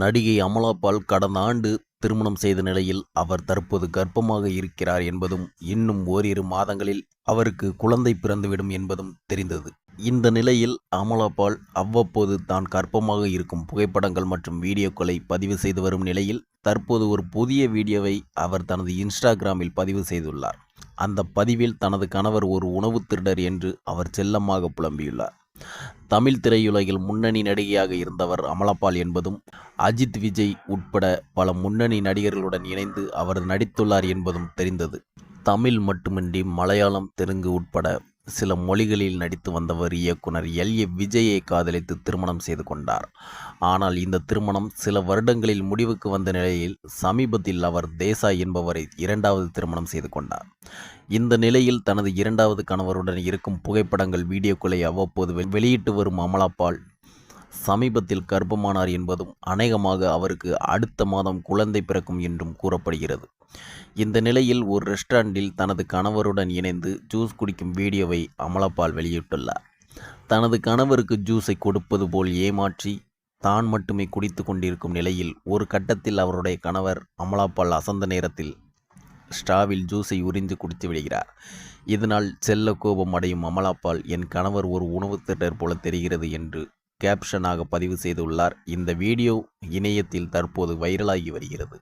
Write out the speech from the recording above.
நடிகை அமலாபால் கடந்த ஆண்டு திருமணம் செய்த நிலையில் அவர் தற்போது கர்ப்பமாக இருக்கிறார் என்பதும் இன்னும் ஓரிரு மாதங்களில் அவருக்கு குழந்தை பிறந்துவிடும் என்பதும் தெரிந்தது. இந்த நிலையில் அமலாபால் அவ்வப்போது தான் கர்ப்பமாக இருக்கும் புகைப்படங்கள் மற்றும் வீடியோக்களை பதிவு செய்து வரும் நிலையில் தற்போது ஒரு புதிய வீடியோவை அவர் தனது இன்ஸ்டாகிராமில் பதிவு செய்துள்ளார். அந்த பதிவில் தனது கணவர் ஒரு உணவு திருடர் என்று அவர் செல்லமாக புலம்பியுள்ளார். தமிழ் திரையுலகில் முன்னணி நடிகையாக இருந்தவர் அமலபால் என்பதும் அஜித் விஜய் உட்பட பல முன்னணி நடிகர்களுடன் இணைந்து அவர் நடித்துள்ளார் என்பதும் தெரிந்தது. தமிழ் மட்டுமின்றி மலையாளம் தெலுங்கு உட்பட சில மொழிகளில் நடித்து வந்தவர் இயக்குனர் எல். ஏ. விஜயை காதலித்து திருமணம் செய்து கொண்டார். ஆனால் இந்த திருமணம் சில வருடங்களில் முடிவுக்கு வந்த நிலையில் சமீபத்தில் அவர் தேசாய் என்பவரை இரண்டாவது திருமணம் செய்து கொண்டார். இந்த நிலையில் தனது இரண்டாவது கணவருடன் இருக்கும் புகைப்படங்கள் வீடியோக்களை அவ்வப்போது வெளியிட்டு வரும் அமலாபால் சமீபத்தில் கர்ப்பமானார் என்பதும் அநேகமாக அவருக்கு அடுத்த மாதம் குழந்தை பிறக்கும் என்றும் கூறப்படுகிறது. இந்த நிலையில் ஒரு ரெஸ்டாரண்டில் தனது கணவருடன் இணைந்து ஜூஸ் குடிக்கும் வீடியோவை அமலாபால் வெளியிட்டுள்ளார். தனது கணவருக்கு ஜூஸை கொடுப்பது போல் ஏமாற்றி தான் மட்டுமே குடித்து கொண்டிருக்கும் நிலையில் ஒரு கட்டத்தில் அவருடைய கணவர் அமலாபால் அசந்த நேரத்தில் ஸ்டாவில் ஜூஸை உறிஞ்சு குடித்து விடுகிறார். இதனால் செல்ல கோபம் அடையும் அமலாப்பால் என் கணவர் ஒரு உணவு திட்டர் போல தெரிகிறது என்று கேப்ஷனாக பதிவு செய்துள்ளார். இந்த வீடியோ இணையத்தில் தற்போது வைரலாகி வருகிறது.